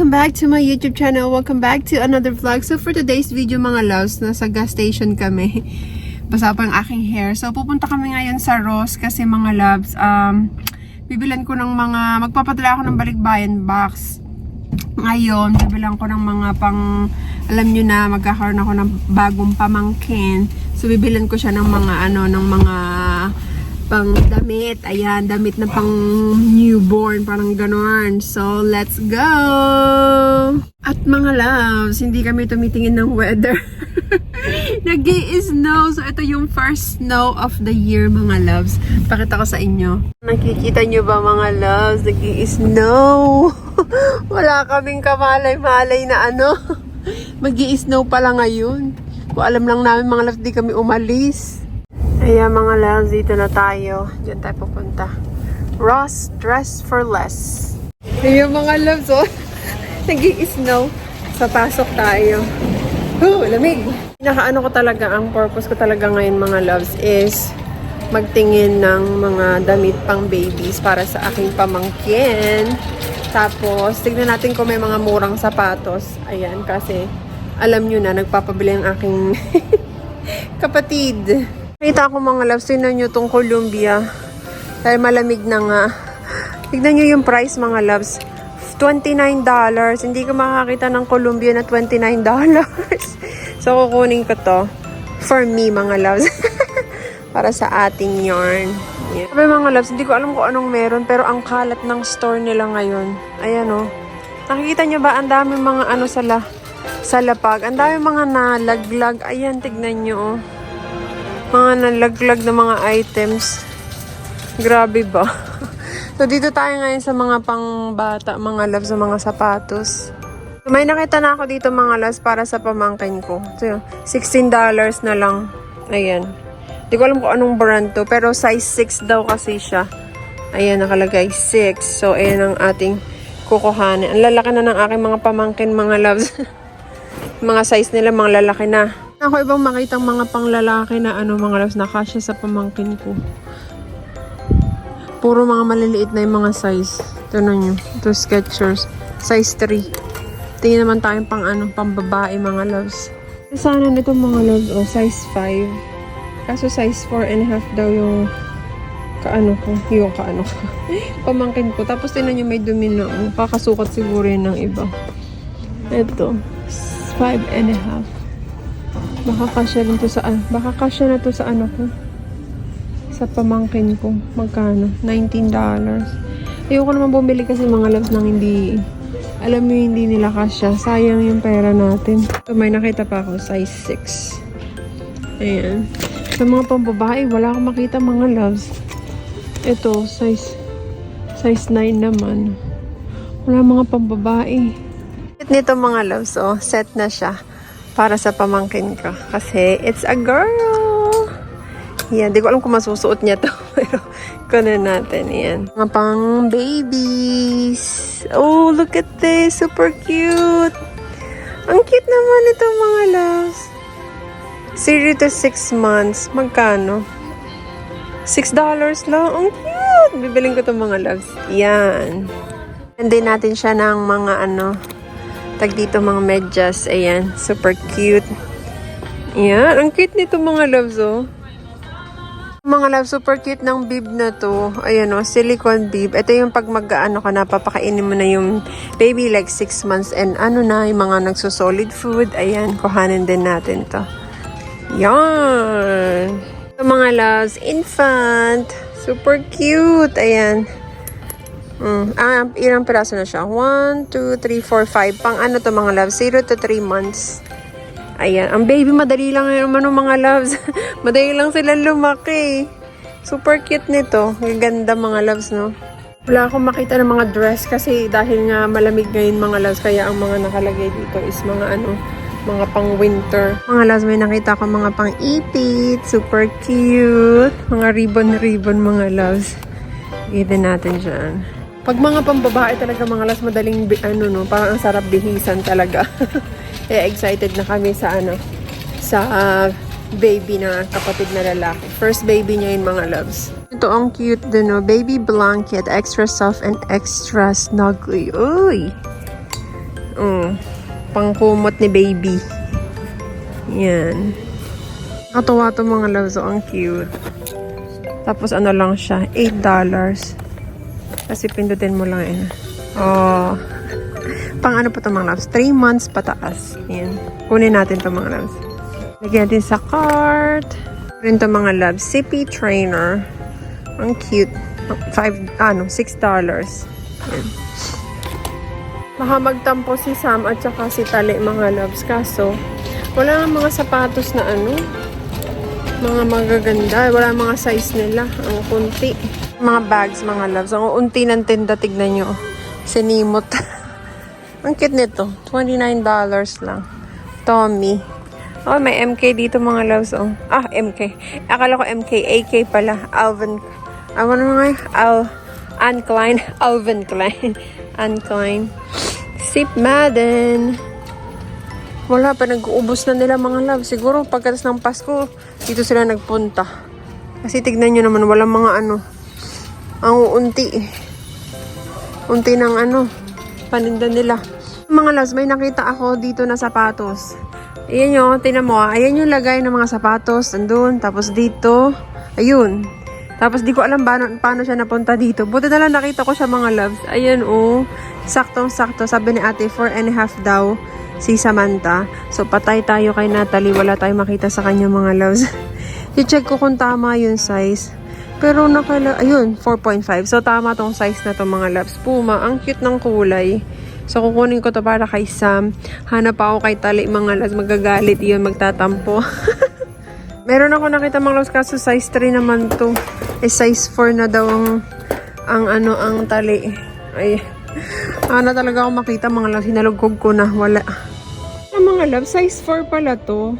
Welcome back to my YouTube channel. Welcome back to another vlog. So for today's video mga loves, nasa gas station kami. Basa pa ang aking hair. So pupunta kami ngayon sa Ross kasi mga loves, um, bibilan ko ng mga, magpapadala ako ng balikbayan box. Ngayon, bibilan ko ng mga pang, alam nyo na, magkakaroon ako ng bagong pamangkin. So bibilan ko siya ng mga ano, ng mga pang damit. Ayan, damit na pang newborn, parang ganon. So, let's go! At mga loves, hindi kami tumitingin ng weather. nag snow So, ito yung first snow of the year, mga loves. Pakita ko sa inyo. Nakikita nyo ba, mga loves? nag snow Wala kaming kamalay-malay na ano. mag snow pala ngayon. Kung alam lang namin, mga loves, di kami umalis. Ayan mga loves, dito na tayo. Diyan tayo pupunta. Ross, dress for less. Ayan mga loves, oh. Nag-i-snow. Sa pasok tayo. Oh, lamig. Nakaano ko talaga, ang purpose ko talaga ngayon mga loves is magtingin ng mga damit pang babies para sa aking pamangkin. Tapos, tignan natin kung may mga murang sapatos. Ayan, kasi alam nyo na, nagpapabili ang aking kapatid. Nakita ko mga loves, tignan nyo itong Columbia. Dahil malamig na nga. Tignan nyo yung price mga loves. $29. Hindi ko makakita ng Columbia na $29. so, kukunin ko to. For me, mga loves. Para sa ating yarn. Yeah. Sabi mga loves, hindi ko alam kung anong meron. Pero ang kalat ng store nila ngayon. Ayan o. Oh. Nakikita nyo ba? Ang dami mga ano sa, la, sa lapag. Ang dami mga nalaglag. Ayan, tignan nyo oh mga nalaglag na mga items. Grabe ba? so, dito tayo ngayon sa mga pangbata, mga love sa mga sapatos. So, may nakita na ako dito mga loves para sa pamangkin ko. So, $16 na lang. Ayan. Hindi ko alam kung anong brand to, pero size 6 daw kasi siya. Ayan, nakalagay 6. So, ayan ang ating kukuhanin. Ang lalaki na ng aking mga pamangkin, mga loves. mga size nila, mga lalaki na. Ako ibang makitang mga panglalaki na ano mga loves na kasya sa pamangkin ko. Puro mga maliliit na yung mga size. Ito na nyo. Ito Skechers. Size 3. Tingin naman tayong pang ano, pang babae mga loves. Sana nito mga loves, oh, size 5. Kaso size 4 and a half daw yung kaano ko, yung kaano ko. Pamangkin ko. Tapos tinan nyo may dumi na, kakasukat siguro yun ng iba. Ito, 5 and a half. Baka kasya rin to sa, ah, baka kasya na to sa ano ko. Sa pamangkin ko. Magkano? $19. Ayoko naman bumili kasi mga loves nang hindi, alam mo hindi nila kasya. Sayang yung pera natin. So, may nakita pa ako, size 6. Ayan. Sa mga pambabae, wala akong makita mga loves. Ito, size, size 9 naman. Wala mga pambabae. Nito mga loves, oh, set na siya para sa pamangkin ko. Kasi it's a girl. Yan, di ko alam kung masusuot niya to. Pero kunin natin. Yan. Mga pang babies. Oh, look at this. Super cute. Ang cute naman ito mga loves. 0 to 6 months. Magkano? $6 lang. Ang cute. Bibiling ko itong mga loves. Yan. Hindi natin siya ng mga ano, tag dito mga medyas. Ayan, super cute. Ayan, ang cute nito mga loves, oh. Mga loves, super cute ng bib na to. Ayan, oh, silicone bib. Ito yung pag mag-ano ka na, papakainin mo na yung baby like 6 months and ano na, yung mga nagso-solid food. Ayan, kuhanin din natin to. Yan. Ito mga loves, infant. Super cute. Ayan. Mm. Ah, ilang piraso na siya? 1, 2, 3, 4, 5. Pang ano to mga loves? 0 to 3 months. Ayan. Ang baby, madali lang yun naman mga loves. madali lang sila lumaki. Super cute nito. Ganda mga loves, no? Wala akong makita ng mga dress kasi dahil nga malamig ngayon mga loves, kaya ang mga nakalagay dito is mga ano, mga pang winter. Mga loves, may nakita ko mga pang ipit. Super cute. Mga ribbon-ribbon mga loves. Gawin natin dyan. Pag mga pambabae talaga mga las madaling ano no, parang ang sarap bihisan talaga. Kaya excited na kami sa ano sa ah, baby na kapatid na lalaki. First baby niya yung mga loves. Ito ang cute din no, baby blanket, extra soft and extra snuggly. Uy. Oh, pangkumot ni baby. Yan. Katuwa to mga loves. Oh, ang cute. Tapos ano lang siya, $8. Kasi pindutin mo lang yun. Oh. Pang ano pa to mga loves? 3 months pataas. Yan. Kunin natin to mga loves. Lagyan natin sa cart. Rin to mga loves. CP trainer. Ang cute. 5, ano, $6. Yan. Baka magtampo si Sam at saka si Tali mga loves. Kaso, wala mga sapatos na ano, mga magaganda. Wala mga size nila. Ang kunti. Mga bags, mga loves. Ang unti ng tinda, tignan nyo. Sinimot. Ang cute nito. $29 lang. Tommy. Oh, may MK dito mga loves. Oh. Ah, MK. Akala ko MK. AK pala. Alvin. Ah, ano nga? Al Anne Klein. Alvin Klein. Anne Klein. Sip Madden. Wala pa, nag-uubos na nila mga love. Siguro pagkatas ng Pasko, dito sila nagpunta. Kasi tignan nyo naman, walang mga ano, ang unti eh. Unti ng ano, paninda nila. Mga loves, may nakita ako dito na sapatos. Ayan nyo, tinan mo ah. Ayan yung lagay ng mga sapatos. Andun, tapos dito. Ayun. Tapos di ko alam paano, paano siya napunta dito. Buti na lang nakita ko siya mga loves. Ayan oh. Saktong-sakto. Sabi ni ate, four and a half daw si Samantha. So, patay tayo kay Natalie. Wala tayong makita sa kanya mga loves. I-check ko kung tama yung size. Pero nakala... Ayun, 4.5. So, tama tong size na to mga loves. Puma, ang cute ng kulay. So, kukunin ko to para kay Sam. Hanap ako kay Tali mga loves. Magagalit yun, magtatampo. Meron ako nakita mga loves kaso size 3 naman to. Eh, size 4 na daw ang, ang ano, ang tali. Ay, ano talaga ako makita mga loves. Hinalugkog ko na. Wala. Ang mga love, size 4 pala to.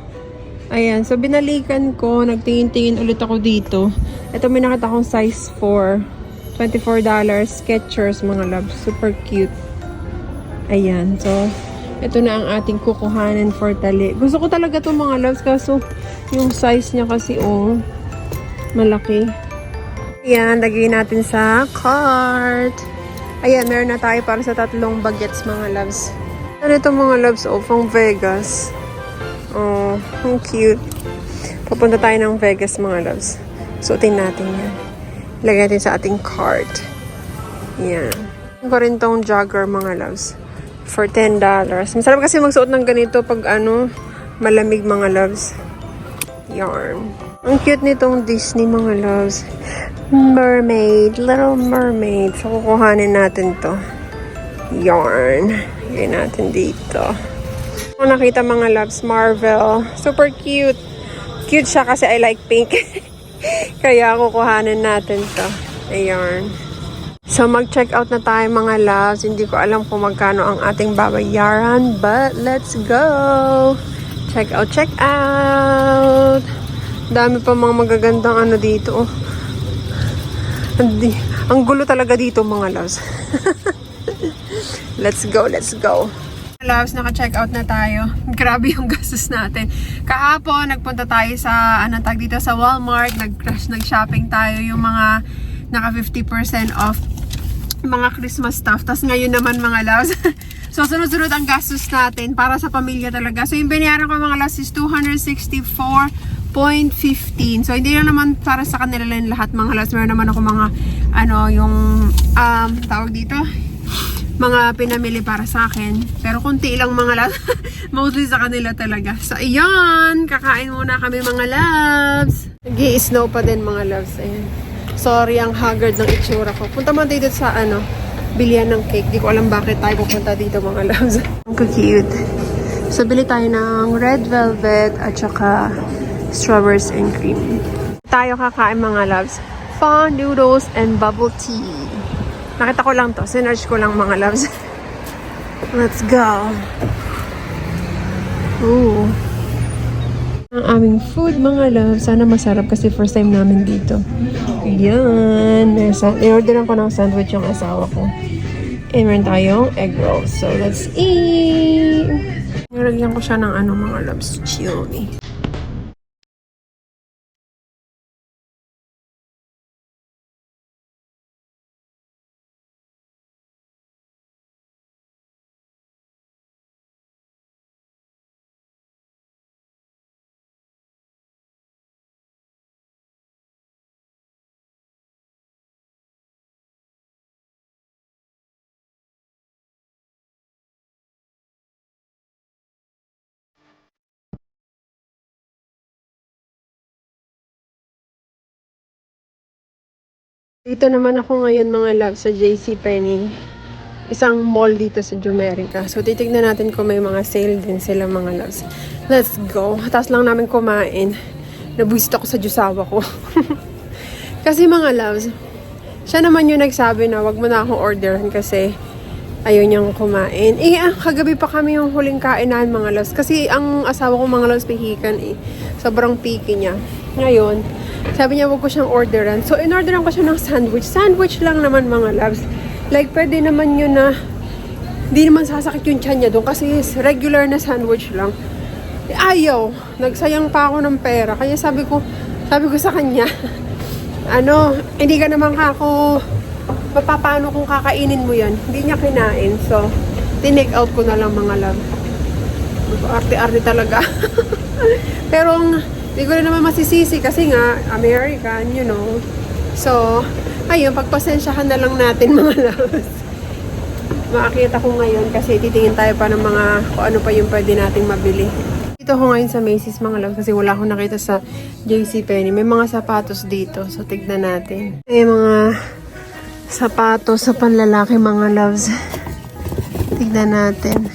Ayan, so binalikan ko, nagtingin-tingin ulit ako dito. Ito may nakita akong size 4. $24 Skechers mga love. Super cute. Ayan, so ito na ang ating kukuhanin for tali. Gusto ko talaga itong mga loves kaso yung size niya kasi oh, malaki. Ayan, lagay natin sa cart. Ayan, meron na tayo para sa tatlong bagets mga loves. Ano ito mga loves? Oh, pang Vegas. Oh, ang cute. Papunta tayo ng Vegas mga loves. Suotin natin yan. Lagay natin sa ating cart. Yan. Ko rin tong jogger mga loves. For $10. Masarap kasi magsuot ng ganito pag ano, malamig mga loves. Yarn. Ang cute nitong Disney mga loves. Mermaid. Little Mermaid. So, kukuhanin natin to. Yarn. Lagay natin dito. Kung nakita mga loves, Marvel. Super cute. Cute siya kasi I like pink. Kaya kukuhanin natin to. Ayan. So, mag-check out na tayo mga loves. Hindi ko alam kung magkano ang ating babayaran. But, let's go! Check out, check out! Dami pa mga magagandang ano dito. Oh. Ang gulo talaga dito mga loves. let's go, let's go. Loves, naka-check out na tayo. Grabe yung gastos natin. Kahapon, nagpunta tayo sa, anong tag dito, sa Walmart. Nag-crash, nag-shopping tayo yung mga naka 50% off mga Christmas stuff. Tapos ngayon naman mga loves. so, sunod-sunod ang gastos natin para sa pamilya talaga. So, yung binayaran ko mga loves is 264.15. So, hindi lang naman para sa kanila lang lahat mga loves. Meron naman ako mga, ano, yung, um, tawag dito, mga pinamili para sa akin. Pero kunti lang mga loves. Mostly sa kanila talaga. So, ayan. Kakain muna kami mga loves. nag snow pa din mga loves. Ayan. Sorry, ang haggard ng itsura ko. Punta mo dito sa ano, bilihan ng cake. Di ko alam bakit tayo pupunta dito mga loves. Ang cute. So, bili tayo ng red velvet at saka strawberries and cream. Tayo kakain mga loves. Fond noodles and bubble tea. Nakita ko lang to. Sinerge ko lang mga loves. Let's go. Ooh. Ang aming food, mga love. Sana masarap kasi first time namin dito. Yan. In-orderan ko ng sandwich yung asawa ko. And meron tayong egg rolls. So, let's eat! Nilagyan ko siya ng ano mga loves, chili. Dito naman ako ngayon mga love sa JCPenney. Isang mall dito sa Jumerica. So titignan natin kung may mga sale din sila mga loves. Let's go. Tapos lang namin kumain. Nabuisit ako sa jusawa ko. kasi mga loves, siya naman yung nagsabi na wag mo na akong orderan kasi ayaw niyang kumain. Eh, ah, kagabi pa kami yung huling kainan mga loves. Kasi ang asawa ko mga loves pihikan eh. Sobrang picky niya. Ngayon, sabi niya wag ko siyang orderan. So, in-orderan ko siya ng sandwich. Sandwich lang naman mga loves. Like, pwede naman yun na hindi naman sasakit yung tiyan niya doon kasi regular na sandwich lang. Eh, ayaw. Nagsayang pa ako ng pera. Kaya sabi ko, sabi ko sa kanya, ano, hindi ka naman kako, mapapano kung kakainin mo yan. Hindi niya kinain. So, tinake out ko na lang mga love. Arte-arte talaga. Pero, hindi ko rin naman masisisi kasi nga, American, you know. So, ayun, pagpasensyahan na lang natin mga loves. Makakita ko ngayon kasi titingin tayo pa ng mga kung ano pa yung pwede nating mabili. Dito ako ngayon sa Macy's mga loves kasi wala akong nakita sa JCPenney. May mga sapatos dito. So, tignan natin. May mga sapatos sa panlalaki mga loves. Tignan natin.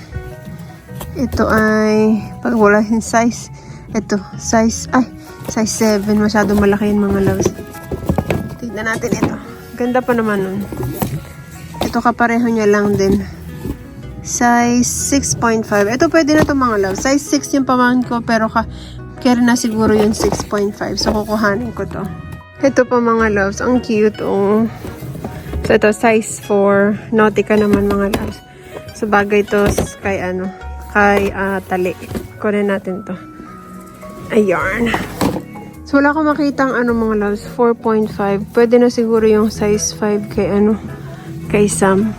Ito ay pag wala yung size. Ito, size, ay, size 7. Masyadong malaki yun mga loves. Tignan natin ito. Ganda pa naman nun. Ito kapareho niya lang din. Size 6.5. Ito pwede na to mga loves. Size 6 yung pamangkin ko pero ka kaya na siguro yung 6.5. So kukuhanin ko to. Ito pa mga loves. Ang cute oh. So ito size 4. Nautica naman mga loves. So bagay to kay ano. Kay ah, tali. Kunin natin to. Ayan. So wala akong makitang ano mga loves. 4.5. Pwede na siguro yung size 5 kay ano. Kay Sam.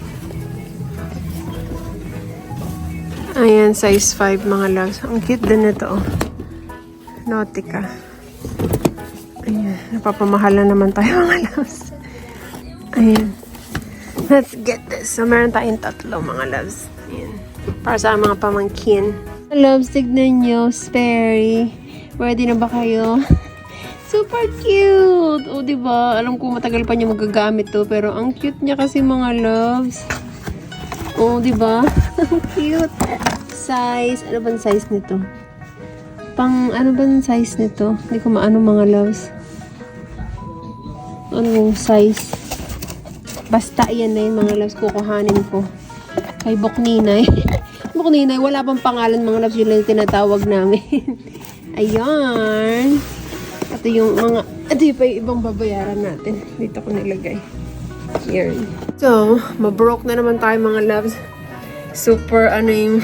Ayan, size 5 mga loves. Ang cute din ito. Oh. Nautica. Ayan, napapamahal na naman tayo mga loves. Ayan. Let's get this. So, meron tayong tatlo mga loves. Ayan. Para sa mga pamangkin. Loves, tignan nyo. Sperry. Ready na ba kayo? Super cute! O, di ba? Alam ko matagal pa niya magagamit to. Pero ang cute niya kasi mga loves. Oh, di ba? Cute. Size. Ano bang size nito? Pang, ano bang size nito? Hindi ko maano mga loves. Ano yung size? Basta yan na yun mga loves. Kukuhanin ko. Kay Bukninay. Bukninay, wala pang pangalan mga loves. Yun lang tinatawag namin. Ayan. Ito yung mga, ito yung ibang babayaran natin. Dito ko nilagay. Yan. So, mabroke na naman tayo mga loves. Super, ano yung...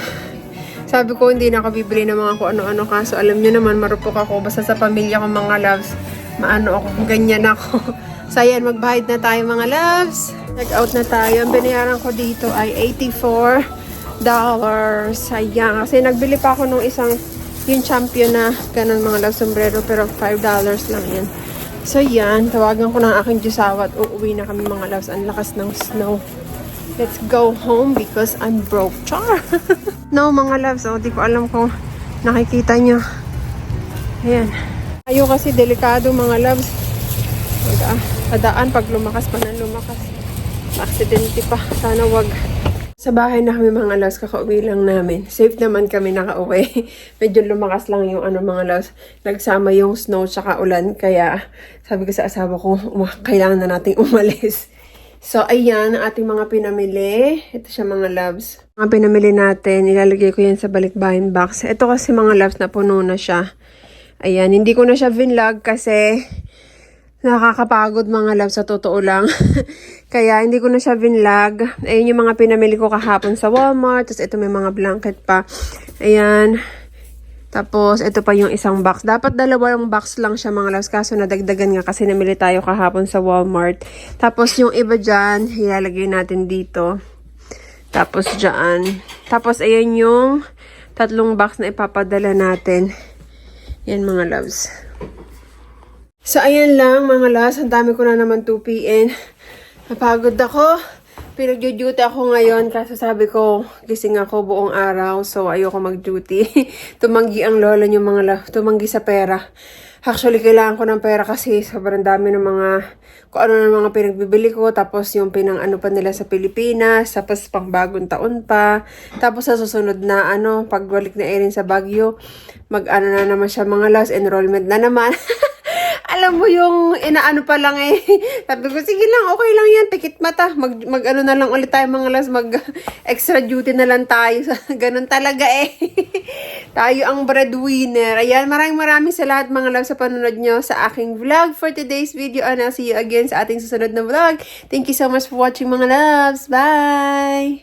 Sabi ko, hindi na ako bibili ng mga kung ano-ano kaso alam nyo naman, marupok ako. Basta sa pamilya ko mga loves, maano ako, ganyan ako. So, ayan, magbayad na tayo mga loves. Check-out na tayo. Ang binayaran ko dito ay $84. Ayan, kasi nagbili pa ako nung isang yung champion na ganun mga loves sombrero pero $5 lang yan. So yan, tawagan ko ng aking Diyosawa at uuwi na kami mga loves. Ang lakas ng snow. Let's go home because I'm broke. Char! no mga loves, oh, di ko alam kung nakikita nyo. Ayan. Ayaw kasi delikado mga loves. Padaan pag lumakas pa ng lumakas. Aksidente pa. Sana wag. Sa bahay na kami mga loves, kakauwi lang namin. Safe naman kami nakauwi. Medyo lumakas lang yung ano mga loves. Nagsama yung snow tsaka ulan. Kaya sabi ko sa asawa ko, "Uma- kailangan na nating umalis. So, ayan ang ating mga pinamili. Ito siya mga loves. Mga pinamili natin, ilalagay ko yan sa balikbayan box. Ito kasi mga loves na puno na siya. Ayan, hindi ko na siya vinlog kasi Nakakapagod mga love sa totoo lang. Kaya hindi ko na siya vinlog. Ayun yung mga pinamili ko kahapon sa Walmart. Tapos ito may mga blanket pa. Ayan. Tapos ito pa yung isang box. Dapat dalawang box lang siya mga loves. Kaso nadagdagan nga kasi namili tayo kahapon sa Walmart. Tapos yung iba dyan, ilalagay natin dito. Tapos dyan. Tapos ayan yung tatlong box na ipapadala natin. Yan mga loves. So, ayan lang mga las. Ang dami ko na naman 2pn. Napagod ako. Pinag-duty ako ngayon kasi sabi ko, gising ako buong araw. So, ayoko mag-duty. Tumanggi ang lola niyo mga la. Tumanggi sa pera. Actually, kailangan ko ng pera kasi sobrang dami ng mga, kung ano ng mga pinagbibili ko. Tapos yung pinang ano pa nila sa Pilipinas. Tapos pang bagong taon pa. Tapos sa susunod na ano, pagbalik na Erin sa Baguio, mag ano na naman siya mga last enrollment na naman. Alam mo yung inaano pa lang eh. Sabi ko, sige lang, okay lang yan, tikit mata. Mag, mag ano na lang ulit tayo mga las, mag extra duty na lang tayo. Ganun talaga eh. tayo ang breadwinner. Ayan, maraming maraming sa lahat mga loves sa panunod nyo sa aking vlog for today's video. And I'll see you again sa ating susunod na vlog. Thank you so much for watching mga loves. Bye!